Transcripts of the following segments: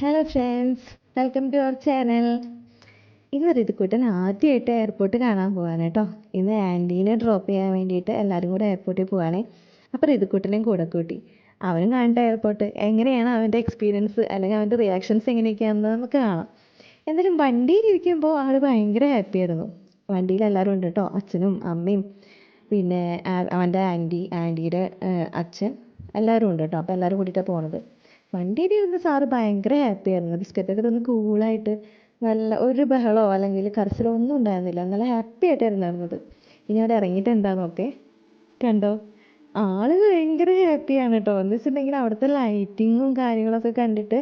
Hello friends welcome to our channel ഇന്ന് റിതുക്കൂട്ടൻ ആദ്യമായിട്ട് എയർപോർട്ട് കാണാൻ പോവാണ് കേട്ടോ ഇന്ന് ആന്റീനെ ഡ്രോപ്പ് ചെയ്യാൻ വേണ്ടിയിട്ട് എല്ലാവരും കൂടെ എയർപോർട്ടിൽ പോവാണ്. അപ്പോൾ റിതുക്കൂട്ടനെയും കൂടെ കൂട്ടി. അവനും കാണട്ടെ എയർപോർട്ട് എങ്ങനെയാണ് അവന്റെ എക്സ്പീരിയൻസ് അല്ലെങ്കിൽ അവന്റെ റിയാക്ഷൻസ് എങ്ങനെയൊക്കെയാണെന്ന് നമുക്ക് കാണാം. എന്തായാലും വണ്ടിയിലിരിക്കുമ്പോൾ ആൾ ഭയങ്കര ഹാപ്പി ആയിരുന്നു. വണ്ടിയിൽ എല്ലാവരും ഉണ്ട് കേട്ടോ അച്ഛനും അമ്മയും. പിന്നെ അവന്റെ ആന്റി ആന്റിയുടെ അച്ഛൻ എല്ലാവരും ഉണ്ട് കേട്ടോ അപ്പോൾ എല്ലാവരും കൂടിയിട്ടാണ് പോണത്. വണ്ടിയിലിരുന്ന് സാറ് ഭയങ്കര ഹാപ്പി ആയിരുന്നു. ബിസ്ക്കറ്റൊക്കെ തിന്ന് കൂളായിട്ട് നല്ല ഒരു ബഹളമോ അല്ലെങ്കിൽ കരച്ചിലോ ഒന്നും ഉണ്ടായിരുന്നില്ല. നല്ല ഹാപ്പി ആയിട്ടായിരുന്നു ഇരുന്നത് ഇനി അവിടെ ഇറങ്ങിയിട്ട് നോക്കേ. കണ്ടോ? ആൾ ഭയങ്കര ഹാപ്പിയാണ് കേട്ടോ എന്ന് വെച്ചിട്ടുണ്ടെങ്കിൽ അവിടുത്തെ ലൈറ്റിങ്ങും കാര്യങ്ങളൊക്കെ കണ്ടിട്ട്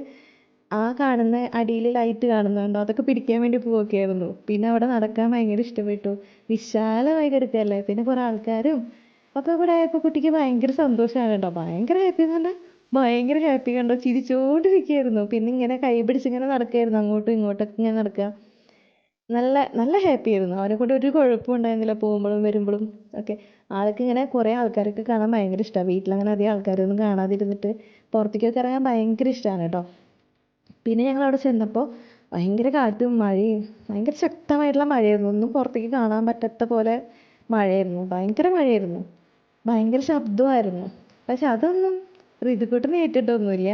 ആ കാണുന്ന അടിയിൽ ലൈറ്റ് കാണുന്നുണ്ടോ അതൊക്കെ പിടിക്കാൻ വേണ്ടി പോവുകയായിരുന്നു. പിന്നെ അവിടെ നടക്കാൻ ഭയങ്കര ഇഷ്ടപ്പെട്ടു. വിശാലമായി കിടക്കുകയല്ലേ? പിന്നെ കുറേ ആൾക്കാരും. ഒക്കെ കൂടെ ആയപ്പോൾ കുട്ടിക്ക് ഭയങ്കര സന്തോഷമാണ് കേട്ടോ ഭയങ്കര ഹാപ്പി എന്ന് പറഞ്ഞാൽ ഭയങ്കര ഹാപ്പി കണ്ടോ? ചിരിച്ചോണ്ടിരിക്കുകയായിരുന്നു. പിന്നെ ഇങ്ങനെ കൈ പിടിച്ച് ഇങ്ങനെ നടക്കുകയായിരുന്നു. അങ്ങോട്ടും ഇങ്ങോട്ടൊക്കെ ഇങ്ങനെ നടക്കുക. നല്ല നല്ല ഹാപ്പി ആയിരുന്നു. അവനെ കൊണ്ട് ഒരു കുഴപ്പവും ഉണ്ടായിരുന്നില്ല. പോകുമ്പോഴും വരുമ്പോഴും ഒക്കെ. ആൾക്ക് ഇങ്ങനെ കുറേ ആൾക്കാരൊക്കെ കാണാൻ ഭയങ്കര ഇഷ്ടമാണ് വീട്ടിലങ്ങനെ അധികം ആൾക്കാരൊന്നും കാണാതിരുന്നിട്ട് പുറത്തേക്കൊക്കെ ഇറങ്ങാൻ ഭയങ്കര ഇഷ്ടമാണ് കേട്ടോ. പിന്നെ ഞങ്ങൾ അവിടെ ചെന്നപ്പോൾ ഭയങ്കര കാറ്റും മഴയും ഭയങ്കര ശക്തമായിട്ടുള്ള മഴയായിരുന്നു. ഒന്നും പുറത്തേക്ക് കാണാൻ പറ്റാത്ത പോലെ മഴയായിരുന്നു. ഭയങ്കര മഴയായിരുന്നു. ഭയങ്കര ശബ്ദമായിരുന്നു. പക്ഷെ അതൊന്നും ഋതുക്കുട്ടനെ ഏറ്റിട്ടൊന്നുമില്ല.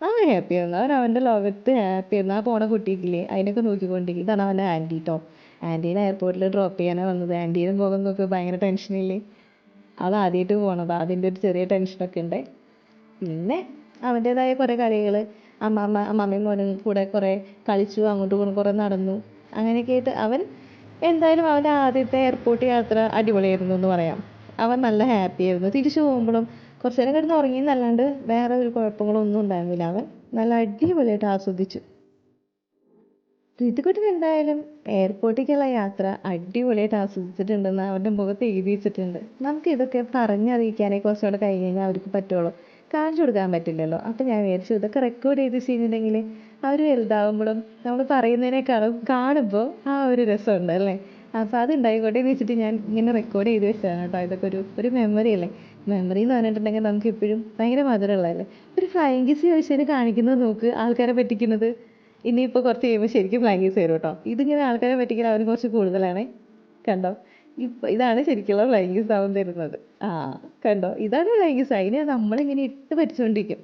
അവൻ ഹാപ്പി ആയിരുന്നു. അവൻ അവന്റെ ലോകത്ത് ഹാപ്പി ആയിരുന്നു. ആ പോണ കുട്ടിക്കില്ലേ അതിനൊക്കെ നോക്കിക്കൊണ്ടിരിക്കും ഇതാണ് അവന്റെ ആന്റി കേട്ടോ ആന്റീനെ എയർപോർട്ടിൽ ഡ്രോപ്പ് ചെയ്യാനാണ് വന്നത്. ആന്റീനെ നോക്കി ഭയങ്കര ടെൻഷനില്ലേ അത് ആദ്യമായിട്ട് പോണത്. അതിന്റെ ഒരു ചെറിയ ടെൻഷനൊക്കെ ഉണ്ട്. പിന്നെ അവന്റേതായ കുറേ കളികൾ അമ്മാമ്മ അമ്മാമ്മയും മോനും കൂടെ കുറേ കളിച്ചു അങ്ങോട്ടും കുറേ നടന്നു. അങ്ങനെയൊക്കെ ആയിട്ട് അവൻ എന്തായാലും അവന്റെ ആദ്യത്തെ എയർപോർട്ട് യാത്ര അടിപൊളിയായിരുന്നു എന്ന് പറയാം. അവൻ നല്ല ഹാപ്പി ആയിരുന്നു. തിരിച്ചു പോകുമ്പോഴും കുറച്ച് നേരം കിടന്ന് ഉറങ്ങി എന്നല്ലാണ്ട് വേറെ ഒരു കുഴപ്പങ്ങളൊന്നും ഉണ്ടായിരുന്നില്ല. അവൻ നല്ല അടിപൊളിയായിട്ട് ആസ്വദിച്ചു. ഋതുക്കുട്ടൻ എന്തായാലും എയർപോർട്ടിലേക്കുള്ള യാത്ര അടിപൊളിയായിട്ട് ആസ്വദിച്ചിട്ടുണ്ടെന്ന് അവന്റെ മുഖത്ത് എഴുതി വെച്ചിട്ടുണ്ട്. നമുക്ക് ഇതൊക്കെ പറഞ്ഞറിയിക്കാനേ കുറച്ചുകൂടെ കഴിഞ്ഞ് കഴിഞ്ഞാൽ അവർക്ക് പറ്റുള്ളൂ. കാണിച്ചു കൊടുക്കാൻ പറ്റില്ലല്ലോ. അപ്പം ഞാൻ വിചാരിച്ചു ഇതൊക്കെ റെക്കോർഡ് ചെയ്ത് ചെയ്യുന്നുണ്ടെങ്കിൽ അവർ വലുതാവുമ്പോഴും നമ്മൾ പറയുന്നതിനേക്കാളും കാണുമ്പോൾ ആ ഒരു രസമുണ്ട് അല്ലേ? അപ്പോൾ അത് ഉണ്ടായിക്കോട്ടെ എന്ന് വെച്ചിട്ട് ഞാൻ ഇങ്ങനെ റെക്കോർഡ് ചെയ്ത് വെച്ചതാണ് കേട്ടോ. ഇതൊക്കെ ഒരു ഒരു മെമ്മറി അല്ലേ? മെമ്മറി എന്ന് പറഞ്ഞിട്ടുണ്ടെങ്കിൽ നമുക്ക് എപ്പോഴും ഭയങ്കര മധുരമുള്ളതല്ലേ? ഒരു ഫ്ലൈങ് കിസ് ചോദിച്ചതിന് കാണിക്കുന്നത് നോക്ക് ആൾക്കാരെ പറ്റിക്കുന്നത്. ഇനിയിപ്പോൾ കുറച്ച് കഴിയുമ്പോൾ ശരിക്കും ഫ്ലൈങ് കിസ് വരും കേട്ടോ. ഇതിങ്ങനെ ആൾക്കാരെ പറ്റിക്കാൻ അവന് കുറച്ച് കൂടുതലാണേ. കണ്ടോ? ഇപ്പം ഇതാണ് ശരിക്കുള്ള ഫ്ലൈങ് കിസ് അവൻ തരുന്നത്. ആ കണ്ടോ? ഇതാണ് ഫ്ലൈങ് കിസ് അതിനെ നമ്മളിങ്ങനെ ഇട്ട് പറ്റിച്ചുകൊണ്ടിരിക്കും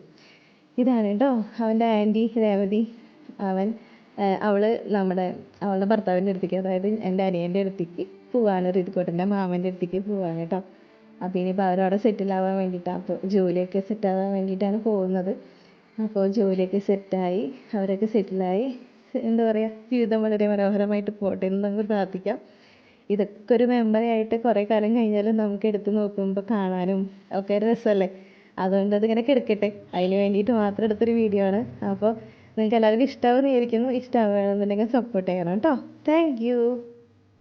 ഇതാണ് കേട്ടോ അവന്റെ ആന്റി രേവതി. അവൻ അവൾ നമ്മുടെ അവളുടെ ഭർത്താവിന്റെ അടുത്തേക്ക് അതായത് എന്റെ അനിയന്റെ അടുത്തേക്ക് പോവാണ് റീതിക്കോട്ടന്റെ മാമന്റെ അടുത്തേക്ക് പോവാണ് കേട്ടോ. അപ്പോൾ ഇനിയിപ്പോൾ അവരവിടെ സെറ്റിൽ ആവാൻ വേണ്ടിയിട്ടാണ് അപ്പോൾ ജോലിയൊക്കെ സെറ്റാവാൻ വേണ്ടിയിട്ടാണ് പോകുന്നത്. അപ്പോൾ ജോലിയൊക്കെ സെറ്റായി അവരൊക്കെ സെറ്റിലായി എന്താ പറയുക ജീവിതം വളരെ മനോഹരമായിട്ട് പോട്ടെ എന്ന് നമുക്ക് പ്രാർത്ഥിക്കാം. ഇതൊക്കെ ഒരു മെമ്മറി ആയിട്ട് കുറേ കാലം കഴിഞ്ഞാലും നമുക്ക് എടുത്ത് നോക്കുമ്പോൾ കാണാനും ഒക്കെ രസമല്ലേ അതുകൊണ്ട് അതിങ്ങനെ കിടക്കട്ടെ. അതിന് വേണ്ടിയിട്ട് മാത്രം എടുത്തൊരു വീഡിയോ ആണ്. അപ്പോൾ നിങ്ങൾക്ക് എല്ലാവർക്കും ഇഷ്ടമാവുമെന്ന് വിചാരിക്കുന്നു. ഇഷ്ടമാവുകയാണെന്നുണ്ടെങ്കിൽ സപ്പോർട്ട് ചെയ്യണം കേട്ടോ. താങ്ക്